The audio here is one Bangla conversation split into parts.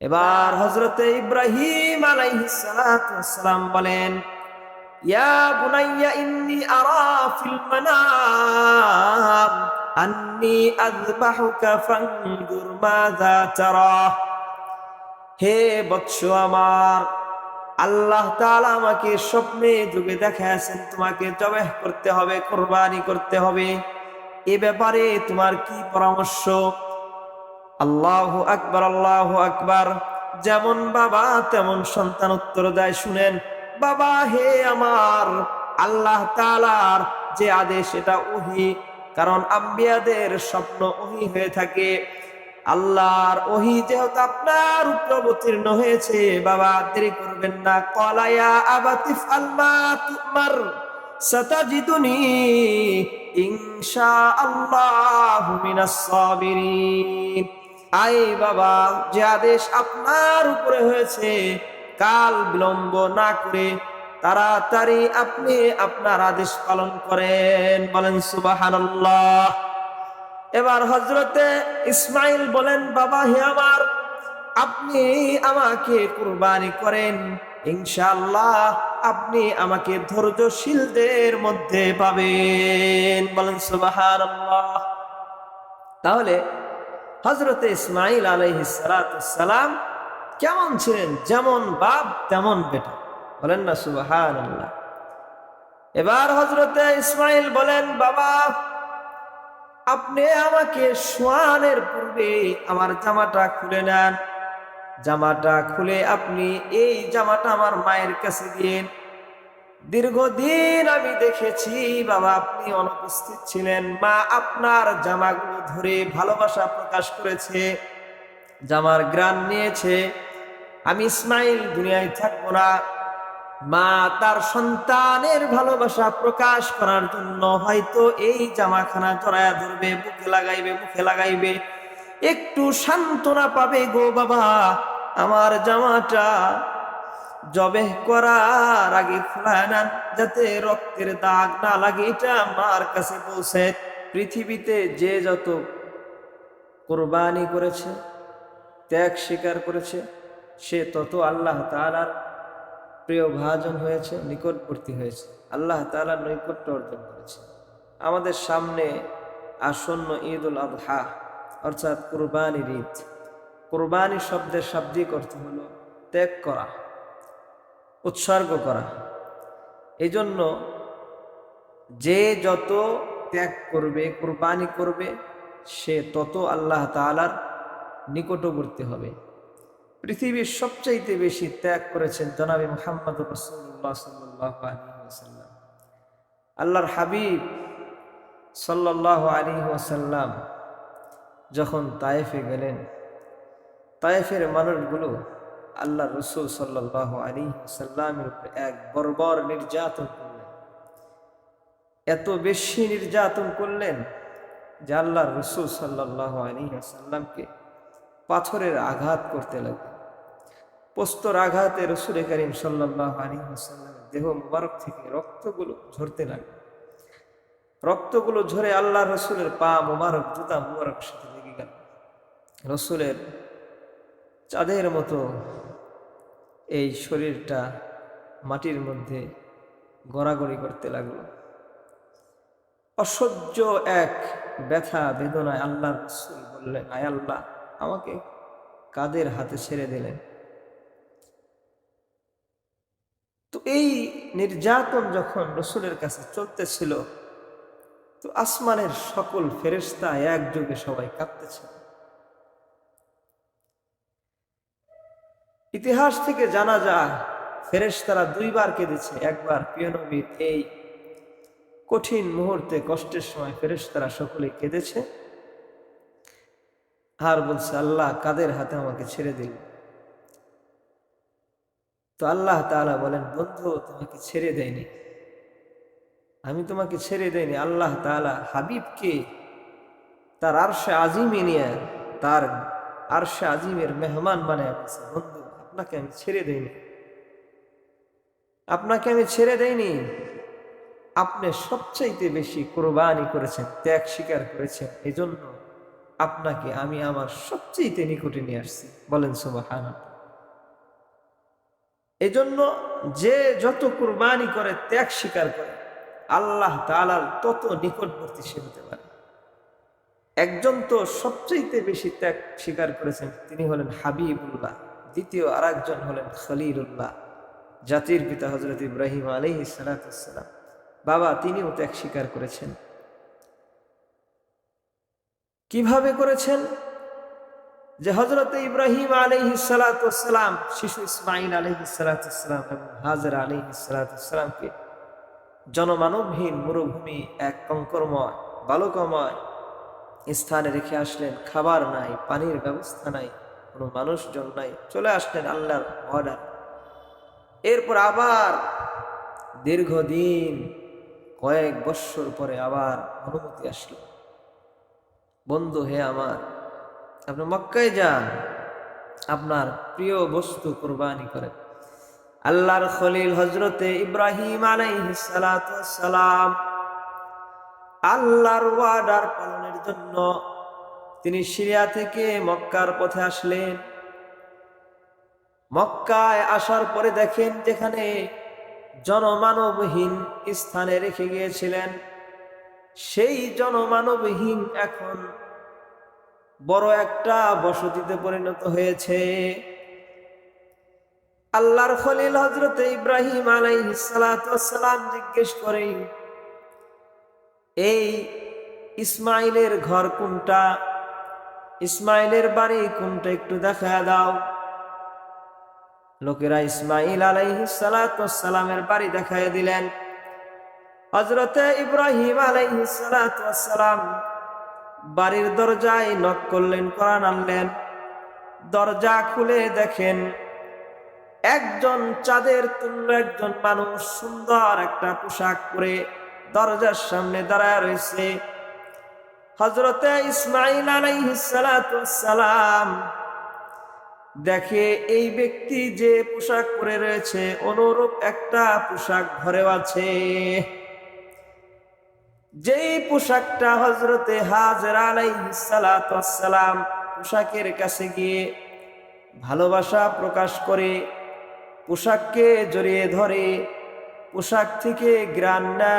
এবার হজরতে ইব্রাহিম আলাইহিসসালাম বলেন, ইয়া বুনাইয়া ইন্নি হে আমার, আল্লাহ আমাকে স্বপ্নে যুগে দেখাছেন তোমাকে জবাহ করতে হবে, কোরবানি করতে হবে। এ ব্যাপারে তোমার কি পরামর্শ? আল্লাহ আকবার আল্লাহ আকবার। যেমন বাবা, তেমন সন্তান উত্তর দেয়। শুনেন, বাবা হে আমার, আল্লাহ তালার যে আদেশ, এটা ওহি। কারণ আম্বিয়াদের স্বপ্ন ওহি হয়ে থাকে। আল্লাহর ওহি যেহেতু আপনার উপর অবতীর্ণ হয়েছে, বাবা দেরি করবেন না। কলায়া আবাতিফ আলমা তুমার, সাতাজিদুনি ইনশা আল্লাহ মিনাস সাবিরিন। আই বাবা, যে আদেশ আপনার উপরে হয়েছে, কাল বিলম্ব না করে তাড়াতাড়ি আপনি আপনার আদেশ পালন করেন। বলেন, সুবাহানাল্লাহ। এবার হজরতে ইসমাইল বলেন, বাবা হে আমার, আপনি আমাকে কুরবানি করেন। ইনশাআল্লাহ আপনি আমাকে ধৈর্যশীলদের মধ্যে পাবেন। বলেন, সুবাহানাল্লাহ। তাহলে হজরতে ইসমাইল আলহিসালাম কেমন ছিলেন? যেমন বাপ, তেমন বেটা। বলেন না সুবাহান আল্লাহ এবার হজরতে ইসমাইল বলেন, বাবা, আপনি আমাকে শোয়ানের পূর্বে আমার জামাটা খুলে নেন জামাটা খুলে আপনি এই জামাটা আমার মায়ের কাছে দিন দীর্ঘদিন আমি দেখেছি বাবা, আপনি অনুপস্থিত ছিলেন। মা আপনার জামাগুলো ধরে ভালোবাসা প্রকাশ করেছে, জামার গ্রান নিয়েছে। আমি ইসমাইল দুনিয়ায় থাকব না। মা তার সন্তানের ভালোবাসা প্রকাশ করার জন্য হয়তো এই জামাখানা জড়ায়া ধরবে, বুকে লাগাইবে, মুখে লাগাইবে। একটু সান্ত্বনা পাবে গো বাবা, আমার জামাটা। জবে করার আগে নেন যাতে রক্তের দাগ না লাগে, এটা মার কাছে পৌঁছে। পৃথিবীতে যে যত কোরবানি করেছে, ত্যাগ স্বীকার করেছে, সে তত আল্লাহ তালার প্রিয় ভাজন হয়েছে, নিকটবর্তী হয়েছে। আল্লাহ তালার নৈকট্য অর্জন করেছে। আমাদের সামনে আসন্ন ঈদ উল আবহা অর্থাৎ কোরবানির ঈদ। কোরবানি শব্দের শাব্দিক অর্থ হলো ত্যাগ করা। উৎসর্গ করা। এই জন্য যে যত ত্যাগ করবে, কোরবানি করবে, সে তত আল্লাহ তালার নিকটবর্তী হবে। পৃথিবীর সবচাইতে বেশি ত্যাগ করেছেন জনাবি মোহাম্মদ রসুল্লাহ সাল্লাম আল্লাহর হাবিব সাল্লাহ আলী ওয়াসাল্লাম যখন তায়েফে গেলেন, তায়েফের মানুষগুলো আল্লাহ রসুল সাল্লাহ আলী সাল্লামের উপরে এক বর্বর নির্যাতন করলেন। এত বেশি নির্যাতন করলেন যে আল্লাহ রসুল সাল্লাহ আলী সাল্লামকে পাথরের আঘাত করতে লাগলেন। পোস্তর আঘাতে রসুল করিম সাল্লাহ আলী সাল্লামের দেহ মুবারক থেকে রক্তগুলো ঝরতে লাগল। রক্তগুলো ঝরে আল্লাহ রসুলের পা মুবারক, জুতা মুবারক সাথে লেগে গেল। রসুলের চাঁদের মতো এই শরীরটা মাটির মধ্যে গড়াগড়ি করতে লাগল। অসহ্য এক ব্যথা, বেদনায় আল্লাহ রসুল বললেন, আয় আল্লাহ, আমাকে কাদের হাতে ছেড়ে দিলেন? তো এই নির্যাতন যখন রসুলের কাছে চলতেছিল, তো আসমানের সকল ফেরেস্তা একযোগে সবাই কাঁদতেছিল। ইতিহাস থেকে জানা যায় ফেরেশ তারা দুইবার কেঁদেছে। একবার প্রিয় নবীর এই কঠিন মুহূর্তে, কষ্টের সময় ফেরেশতারা সকলে কেঁদেছে। আর বলছে, আল্লাহ কাদের হাতে আমাকে ছেড়ে দিল? তো আল্লাহ তাআলা বলেন, বন্ধু, তোমাকে ছেড়ে দেয়নি। আমি তোমাকে ছেড়ে দেয়নি। আল্লাহ তাআলা হাবিবকে তার আরশে আজিমে নিয়ে, তার আরশে আজিমের মেহমান বানায় বন্ধু আপনাকে আমি ছেড়ে দেইনি। আপনাকে আমি ছেড়ে দেইনি। আপনি সবচাইতে বেশি কোরবানি করেছেন, ত্যাগ স্বীকার করেছেন। এই জন্য আপনাকে আমি আমার সবচেয়ে নিকটে নিয়ে আসছি। বলেন সুবাহান এই জন্য যে যত কুরবানি করে, ত্যাগ স্বীকার করে, আল্লাহ তালার তত নিকটবর্তী সে হতে পারে। একজন তো সবচেয়ে বেশি ত্যাগ স্বীকার করেছেন, তিনি হলেন হাবিবুল্লাহ। দ্বিতীয় আর একজন হলেন খলিলুল্লাহ, জাতির পিতা হজরত ইব্রাহিম আলহ সালাতাম বাবা, তিনিও ত্যাগ স্বীকার করেছেন। কীভাবে করেছেন? যে হজরত ইব্রাহিম আলহি সালাতাম শিশু ইসমাইল আলহি সালাতাম এবং হাজর আলহি সালাতামকে জনমানবহীন মরুভূমি, এক কঙ্করময়, বালকময় স্থানে রেখে আসলেন। খাবার নাই, পানির ব্যবস্থা নাই। কোনো মানুষজন নাই। চলে আসলেন আল্লাহর অর্ডার। এরপর আবার দীর্ঘদিন, কয়েক বৎসর পরে আবার অনুমতি আসলো। বন্ধু হে আমার, আপনি মক্কায় যান, আপনার প্রিয় বস্তু কোরবানি করেন। আল্লাহর খলিল হজরতে ইব্রাহিম আলাইসালাম আল্লাহর ওয়ার্ডার পালনের জন্য তিনি সিরিয়া থেকে মক্কার পথে আসলেন। মক্কায় আসার পরে দেখেন যেখানে জনমানবহীন স্থানে রেখে গিয়েছিলেন। সেই জনমানবহীন এখন বড় একটা বসতিতে পরিণত হয়েছে। আল্লাহর খলিল হজরত ইব্রাহিম আলাইসালাম জিজ্ঞেস করে, এই ইসমাইলের ঘর কোনটা? ইসমাইলের বাড়ি কোনটা একটু দেখা দাও। লোকেরা ইসমাইল আলাইহিসালামের বাড়ি দেখায় দিলেন। হজরতে ইব্রাহিম আলাইহিসালাম বাড়ির দরজায় নক করলেন, কোরআন আনলেন। দরজা খুলে দেখেন একজন চাঁদের তুল্য একজন মানুষ সুন্দর একটা পোশাক পরে দরজার সামনে দাঁড়ায় রয়েছে। হজরতে ইসমাইল আলাইহিসালাম দেখে এই ব্যক্তি যে পোশাক পরে রয়েছে, অনুরূপ একটা পোশাক ঘরেও আছে। যেই পোশাকটা হজরতে হাজর আলাইসালাম পোশাকের কাছে গিয়ে ভালোবাসা প্রকাশ করে, পোশাককে জড়িয়ে ধরে, পোশাক থেকে গ্রান না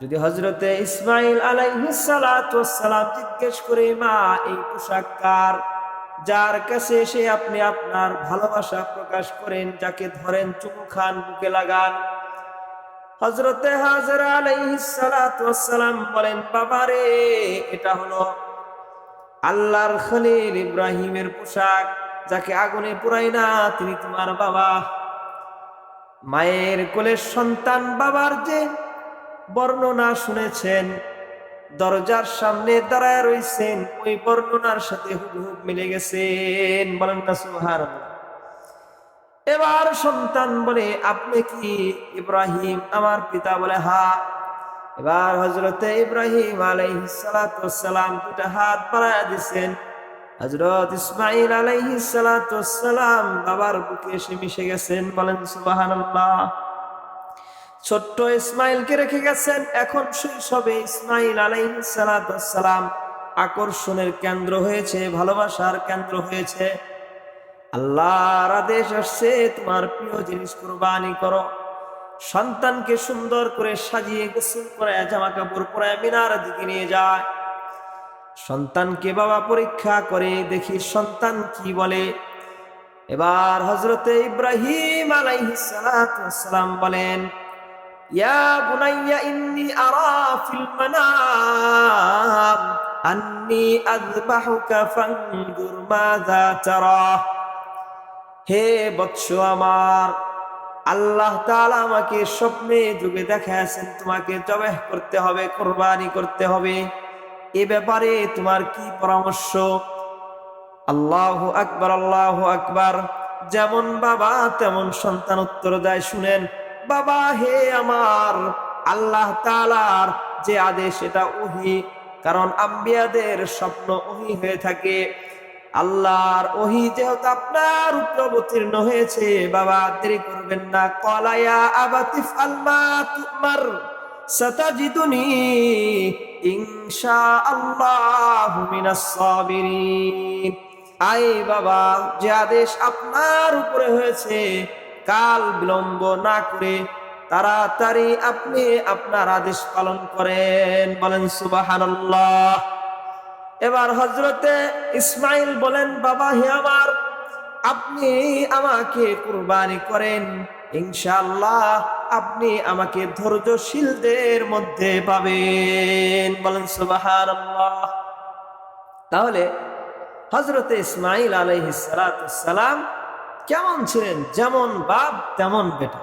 যদি হজরতে ইসমাইল আলাইসালাম জিজ্ঞেস করে, মা, এই পোশাক কার? যার কাছে এসে আপনি আপনার ভালোবাসা প্রকাশ করেন, যাকে ধরেন চুমু খান, বুকে লাগান। হজরতে হাজর আলাইসালাম বলেন বাবারে এটা হলো আল্লাহর খলিল ইব্রাহিমের পোশাক, যাকে আগুনে পুরাই না, তিনি তোমার বাবা। মায়ের কোলের সন্তান বাবার যে বর্ণনা শুনেছেন। দরজার সামনে দাঁড়ায় রয়েছেন ওই বর্ণনার সাথে হুবহুব মিলে গেছেন। বলেন না সুহার এবার সন্তান বলে, আপনি কি ইব্রাহিম আমার পিতা? বলে, হা। এবার হজরতে ইব্রাহিম আলাইহিসালাম দুটা হাত বাড়ায় দিচ্ছেন হজরত ইসমাইল আলাইহিসালাম বাবার বুকে এসে মিশে গেছেন। বলেন সুবাহান ছোট্ট ইসমাইলকে রেখে গেছেন। এখন শৈশবে ইসমাইল আলাইহিসালাম আকর্ষণের কেন্দ্র হয়েছে, ভালোবাসার কেন্দ্র হয়েছে। আল্লাহর আদেশ আসছে, তোমার প্রিয় জিনিস কোরবানি করো। সন্তানকে সুন্দর করে সাজিয়ে গোসল করে জামা কাপড় পরে মিনার দিকে নিয়ে যায়। সন্তানকে বাবা পরীক্ষা করে, দেখি সন্তান কি বলে। এবার হজরতে ইব্রাহিম আলাইহিসালাম বলেন হে বৎস আমার, আল্লাহ তাআলা আমাকে স্বপ্নে যুগে দেখাছেন তোমাকে জবাহ করতে হবে, কোরবানি করতে হবে। এ ব্যাপারে তোমার কি পরামর্শ? আল্লাহ আকবার আল্লাহ আকবার। যেমন বাবা, তেমন সন্তান উত্তর দেয় শুনেন। বাবা, হে আমার আল্লাহ তালার যে আদেশ, এটা ওহি। কারণ আম্বিয়াদের স্বপ্ন ওহি হয়ে থাকে। আল্লাহর ওহি যেহেতু আপনার উপর অবতীর্ণ হয়েছে, বাবা, দেরি করবেন না। কলায়া আবাতিফ আলমা তুমার সাতাজিদুনি ইনশাআল্লাহু মিনাস সাবিরিন। আই বাবা, যে আদেশ আপনার উপরে হয়েছে কাল বিলম্ব না করে তাড়াতাড়ি আপনি আপনার আদেশ পালন করেন। বলেন, সুবহানাল্লাহ। এবার হজরতে ইসমাইল বলেন, বাবা হে আমার, আপনি আমাকে কুরবানি করেন। ইনশাআল্লাহ আপনি আমাকে ধৈর্যশীলদের মধ্যে পাবেন। বলেন, সুবহানাল্লাহ। তাহলে হজরতে ইসমাইল আলাইহিসসালাম কেমন ছিলেন? যেমন বাপ, তেমন বেটা।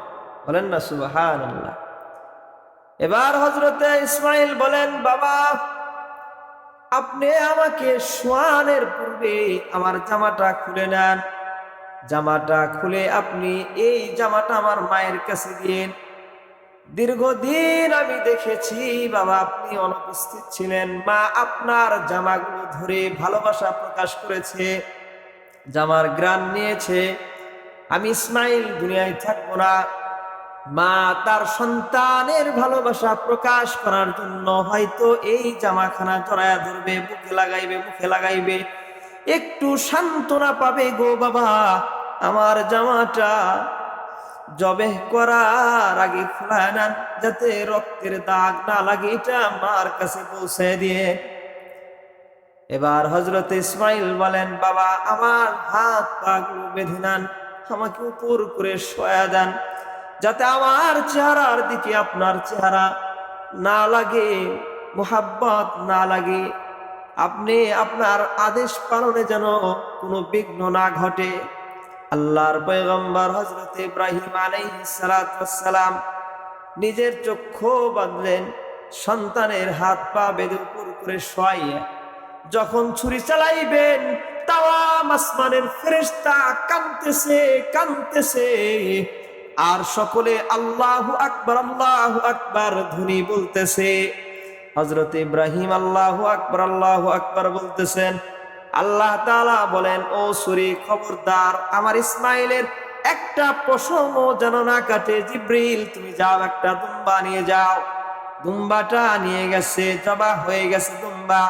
বলেন না, সুবহানাল্লাহ। এবার হজরতে ইসমাইল বলেন, বাবা, আপনি আমাকে শোয়ানের পূর্বে আমার জামাটা খুলে নেন। জামাটা খুলে আপনি এই জামাটা আমার মায়ের কাছে দিন দীর্ঘদিন আমি দেখেছি, বাবা, আপনি অনুপস্থিত ছিলেন। মা আপনার জামাগুলো ধরে ভালোবাসা প্রকাশ করেছে, জামার গ্রান নিয়েছে। আমি ইসমাইল দুনিয়ায় থাকব না। মা তার সন্তানের ভালোবাসা প্রকাশ করার জন্য হয়তো এই জামাখানা জড়ায়া ধরবে, বুকে লাগাইবে, মুখে লাগাইবে। একটু সান্ত্বনা পাবে গো বাবা, আমার জামাটা। জবে করার আগে খোলায় নেন যাতে রক্তের দাগ না লাগে, এটা মার কাছে পৌঁছে দিয়ে। এবার হজরত ইসমাইল বলেন, বাবা, আমার হাত পাগুলো বেঁধে নেন। আমাকে উপর করে শোয়া দেন, যাতে আমার চেহারার দিকে আপনার চেহারা না লাগে, মোহাব্বত না লাগে। আপনি আপনার আদেশ পালনে যেন কোনো বিঘ্ন না ঘটে। আল্লাহর পয়গম্বর হজরত ইব্রাহিম আলাইসালাম নিজের চক্ষু বাঁধলেন সন্তানের হাত পা বেঁধে উপর করে শোয়াইয়া যখন ছুরি চালাইবেন আসমানের ফেরেশতা কানতেছে কানতেছে আর সকলে আল্লাহ আকবার আল্লাহ আকবার ধ্বনি বলতেছে। হজরত ইব্রাহিম আল্লাহ আকবর আল্লাহ আকবর বলতেছেন, আল্লাহ তাআলা বলেন, ও সুরি খবরদার, আমার ইসমাইলের একটা পশমও যেন না কাটে। জিব্রিল, তুমি যাও, একটা দুম্বা নিয়ে যাও। দুম্বাটা নিয়ে গেছে, জবা হয়ে গেছে দুম্বা।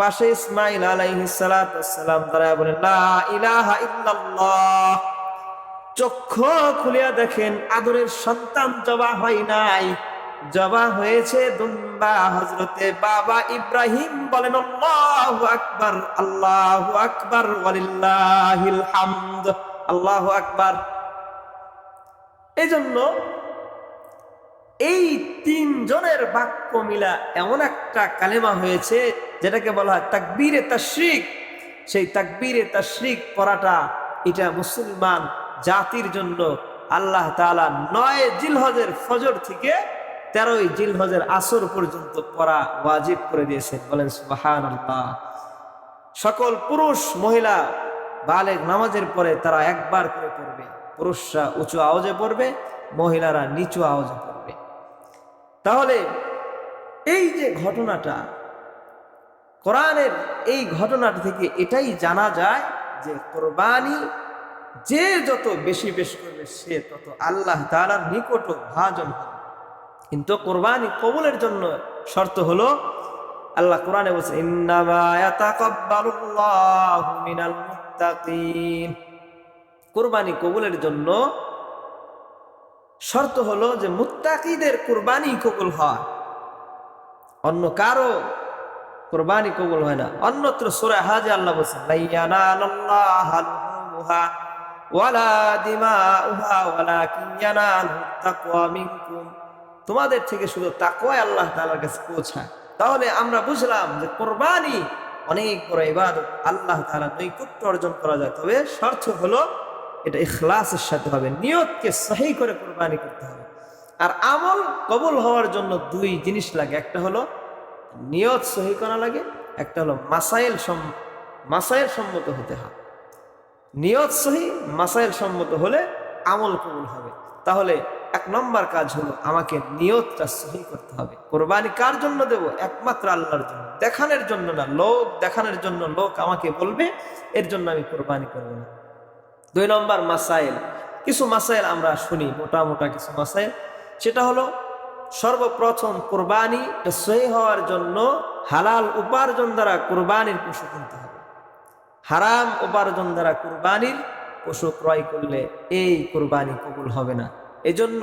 পাশে ইসমাইল আলাইহিস সালাম তারা বলেন, লা ইলাহা ইল্লাল্লাহ। চক্ষু খুলিয়া দেখেন, আদরের সন্তান জবা হয় নাই। জবা হয়েছে দুম্বা হজরতে বাবা ইব্রাহিম বলেন, আল্লাহ আকবার আল্লাহ আকবার, ওয়ালিল্লাহিল হামদ। আল্লাহ আকবার। এই জন্য এই তিনজনের বাক্য মিলা এমন একটা কালেমা হয়েছে, যেটাকে বলা হয় তাকবীরে তাশরিক। সেই তাকবীরে তাশরিক পড়াটা এটা মুসলমান জাতির জন্য আল্লাহ তাআলা নয় জিলহজের ফজর থেকে তেরোই জিলহজের আসর পর্যন্ত পড়া ওয়াজিব করে দিয়েছেন। বলেন সুবাহান সকল পুরুষ, মহিলা, বালেগ নামাজের পরে তারা একবার করে পড়বে। পুরুষরা উঁচু আওয়াজে পড়বে, মহিলারা নিচু আওয়াজে পড়বে। তাহলে এই যে ঘটনাটা, কোরআনের এই ঘটনাটা থেকে এটাই জানা যায় যে কোরবানি যে যত বেশি বেশি করবে, সে তত আল্লাহ তালার নিকট ভাজন হবে। কিন্তু কোরবানি কবুলের জন্য শর্ত হলো, আল্লাহ কোরআনে বলছে কোরবানি কবুলের জন্য শর্ত হলো যে মুত্তাকিদের কোরবানি কবুল হয়। অন্য কারও কোরবানি কবুল হয় না। অন্যত্র সূরা হাজে আল্লাহ বলছেন তোমাদের থেকে শুধু তাকওয়াই আল্লাহ তাআলার কাছে পৌঁছায়। তাহলে আমরা বুঝলাম যে কোরবানি অনেক বড় ইবাদত আল্লাহ তাআলা নৈকট্য অর্জন করা যায়। তবে শর্ত হলো এটা ইখলাসের সাথে হবে। নিয়তকে সহি করে কোরবানি করতে হবে। আর আমল কবুল হওয়ার জন্য দুই জিনিস লাগে। একটা হলো নিয়ত সহি করা লাগে, একটা হলো মাসাইল সম মাসাইল সম্মত হতে হবে নিয়ত সহি, মাসাইল সম্মত হলে আমল কবুল হবে। তাহলে এক নম্বর কাজ হলো আমাকে নিয়তটা সহি করতে হবে। কোরবানি কার জন্য দেব? একমাত্র আল্লাহর জন্য। দেখানোর জন্য না, লোক দেখানোর জন্য লোক আমাকে বলবে, এর জন্য আমি কোরবানি করব না। দুই নম্বর মাসাইল। কিছু মাসাইল আমরা শুনি মোটা মোটা কিছু মাসাইল। সেটা হলো, সর্বপ্রথম কোরবানি সহি হওয়ার জন্য হালাল উপার্জন দ্বারা কোরবানির পশু কিনতে হবে। হারাম উপার্জন দ্বারা কোরবানির পশু ক্রয় করলে এই কোরবানি কবুল হবে না। এজন্য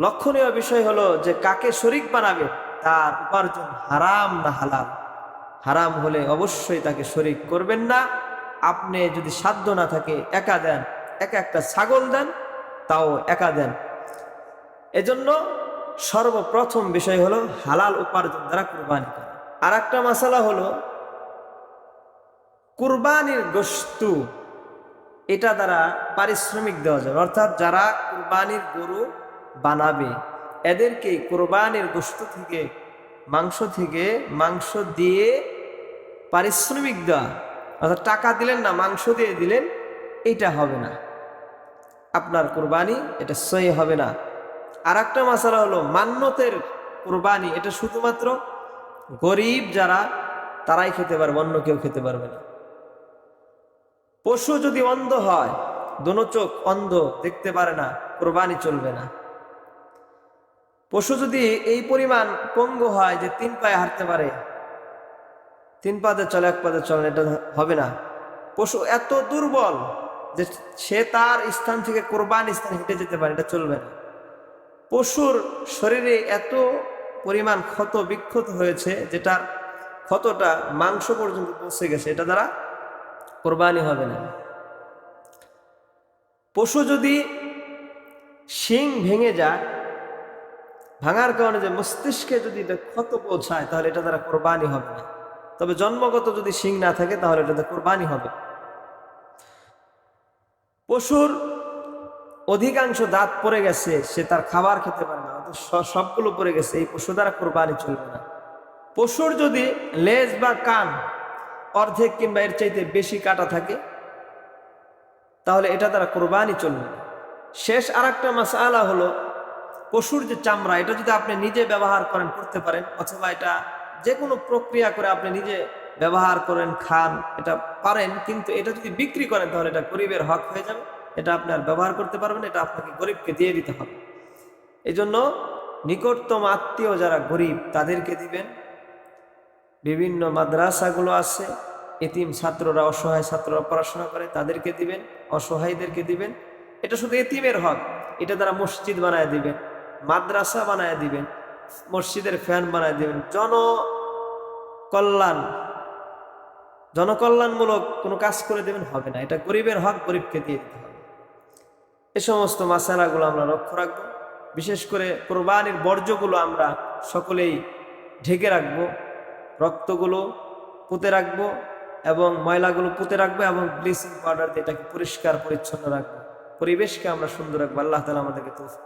লক্ষণীয় বিষয় হলো যে, কাকে শরিক বানাবে, তার উপার্জন হারাম না হালাল। হারাম হলে অবশ্যই তাকে শরিক করবেন না। আপনি যদি সাধ্য না থাকে, একা দেন। একা একটা ছাগল দেন, তাও একা দেন। এজন্য সর্বপ্রথম বিষয় হলো হালাল উপার্জন দ্বারা কুরবানি করা। আর একটা মশালা হলো কুরবানির গোস্তু এটা দ্বারা পারিশ্রমিক দেওয়া যাবে। অর্থাৎ যারা কুরবানির গরু বানাবে, এদেরকে কোরবানির গোস্ত থেকে, মাংস থেকে মাংস দিয়ে পারিশ্রমিক দেওয়া। অর্থাৎ টাকা দিলেন না, মাংস দিয়ে দিলেন, এটা হবে না। আপনার কোরবানি, এটা সহি হবে না। আর একটা মশালা হলো মান্যতের কোরবানি, এটা শুধুমাত্র গরিব যারা, তারাই খেতে পারবে, অন্য কেউ খেতে পারবে না। পশু যদি অন্ধ হয়, দোনো চোখ অন্ধ, দেখতে পারে না, কোরবানি চলবে না। পশু যদি এই পরিমাণ পঙ্গু হয় যে তিন পায়ে হাঁটতে পারে তিন পাদে চলে, এক পাদে চলে এটা হবে না। পশু এত দুর্বল যে সে তার স্থান থেকে কোরবান স্থান হেঁটে যেতে পারে, এটা চলবে না। পশুর শরীরে এত পরিমাণ ক্ষত বিক্ষত হয়েছে যেটা ক্ষতটা মাংস পর্যন্ত পৌঁছে গেছে, এটা দ্বারা কোরবানি হবে না। পশু যদি শিং ভেঙে যায়, ভাঙার কারণে যে মস্তিষ্কে যদি এটা ক্ষত পৌঁছায়, তাহলে এটা দ্বারা কোরবানি হবে না। তবে জন্মগত যদি শিং না থাকে, তাহলে এটাতে কোরবানি হবে। পশুর অধিকাংশ দাঁত পড়ে গেছে, সে তার খাবার খেতে পারে না সবগুলো পড়ে গেছে, এই পশু দ্বারা কোরবানি চলবে না। পশুর যদি লেজ বা কান অর্ধেক কিংবা এর চাইতে বেশি কাটা থাকে, তাহলে এটা দ্বারা কোরবানি চলবে না। শেষ আর একটা মাসালা হলো, পশুর যে চামড়া, এটা যদি আপনি নিজে ব্যবহার করেন, করতে পারেন, অথবা এটা যে কোনো প্রক্রিয়া করে আপনি নিজে ব্যবহার করেন, খান, এটা পারেন, কিন্তু এটা যদি বিক্রি করেন, তাহলে এটা গরিবের হক হয়ে যাবে। এটা আপনি আর ব্যবহার করতে পারবেন এটা আপনাকে গরিবকে দিয়ে দিতে হবে। এই জন্য নিকটতম আত্মীয় যারা গরিব, তাদেরকে দিবেন। বিভিন্ন মাদ্রাসাগুলো আছে, এতিম ছাত্ররা, অসহায় ছাত্ররা পড়াশোনা করে, তাদেরকে দিবেন, অসহায়দেরকে দিবেন। এটা শুধু এতিমের হক, এটা তারা মসজিদ বানায় দিবেন, মাদ্রাসা বানায় দিবেন। মসজিদের ফ্যান বানায় দিবেন। জন কল্যাণ জনকল্যাণমূলক কোনো কাজ করে দেবেন হবে না। এটা গরিবের হক, গরিবকে দিয়ে দিতে হবে। এ সমস্ত মাসালাগুলো আমরা লক্ষ্য রাখব। বিশেষ করে কোরবানির বর্জ্যগুলো আমরা সকলেই ঢেকে রাখব, রক্তগুলো পুঁতে রাখব এবং ময়লাগুলো পুঁতে রাখব এবং ব্লিচিং পাউডার দিয়ে এটাকে পরিষ্কার, পরিচ্ছন্ন রাখব। পরিবেশকে আমরা সুন্দর রাখব। আল্লাহ তালা আমাদেরকে তৌফিক